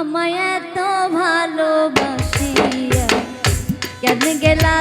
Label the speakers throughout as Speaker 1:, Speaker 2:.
Speaker 1: আমায় এত ভালোবাসিয়া। কেন গেলা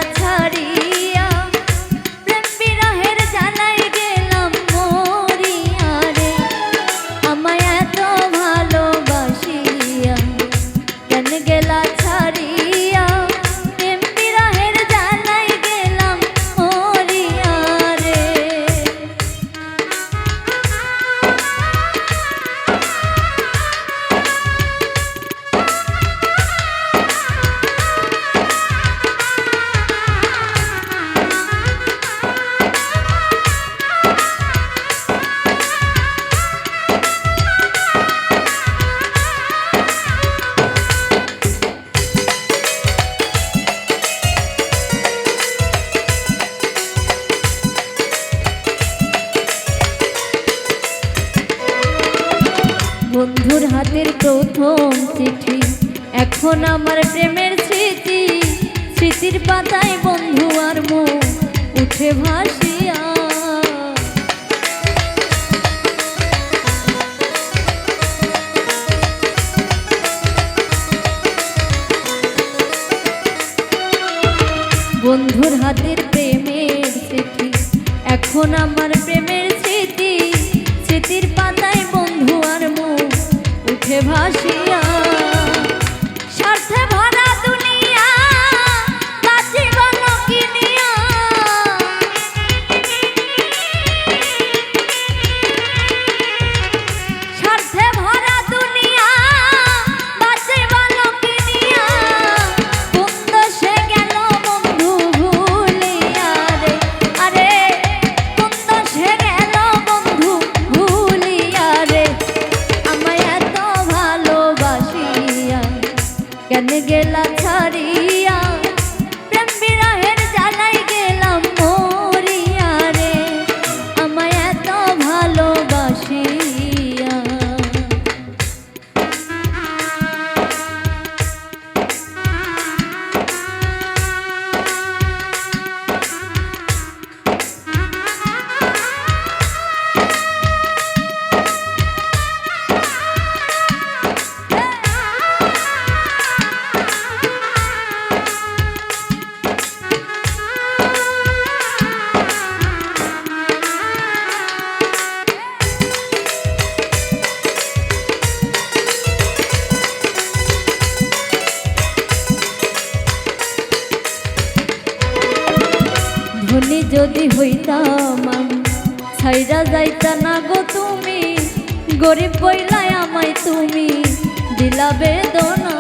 Speaker 1: বন্ধুর হাতের প্রথম চিঠি। এখন আমার প্রেমের স্মৃতি, স্মৃতির পাতায় বন্ধু আর মুখ উঠে ভাসিয়া। বন্ধুর হাতের প্রেমের স্মৃতি এখন আমার প্রেমের স্মৃতি, স্মৃতির পাতায় ভাসে যদি হইতাম ছাইরা যাইতা না গো তুমি, গরিব বইলায় আমায় তুমি দিলা বেদনা।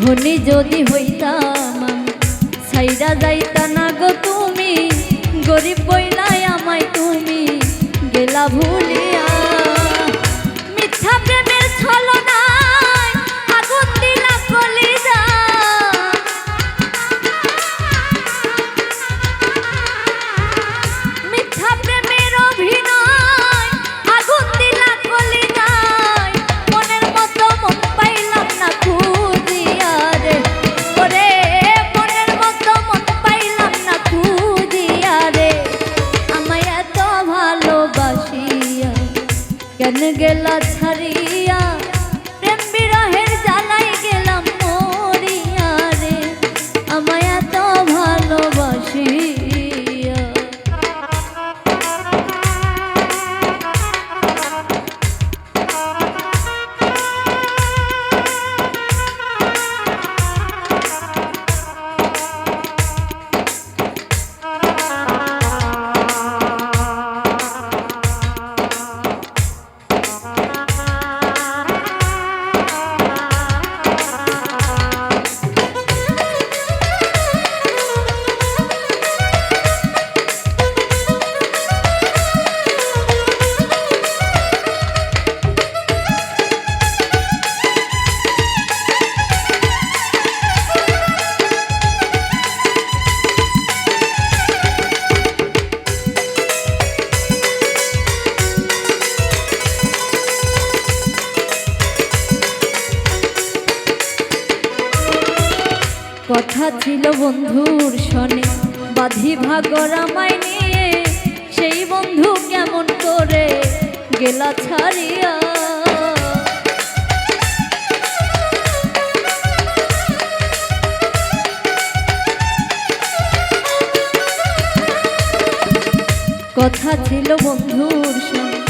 Speaker 1: ধনী যদি হইতাম ছাইরা যাই ছিল বন্ধুর সনে বাধি ভাগর আমায় নিয়ে সেই বন্ধু কেমন করে গেলা ছাড়িয়া। কথা ছিল বন্ধুর সঙ্গে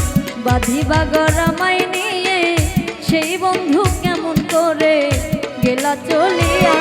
Speaker 1: বাধি বাগর আমায় নিয়ে সেই বন্ধু কেমন করে গেলা চলিয়া।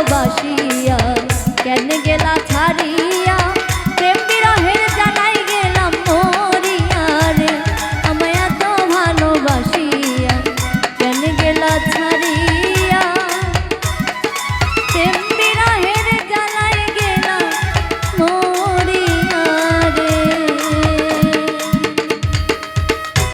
Speaker 1: ভালোবাসিয়া, কেন গেলা ছাড়িয়া? প্রেম বিরহের জানাই গেলাম মরিয়া রে, আমায় এত ভালোবাসিয়া, কেন গেলা ছাড়িয়া?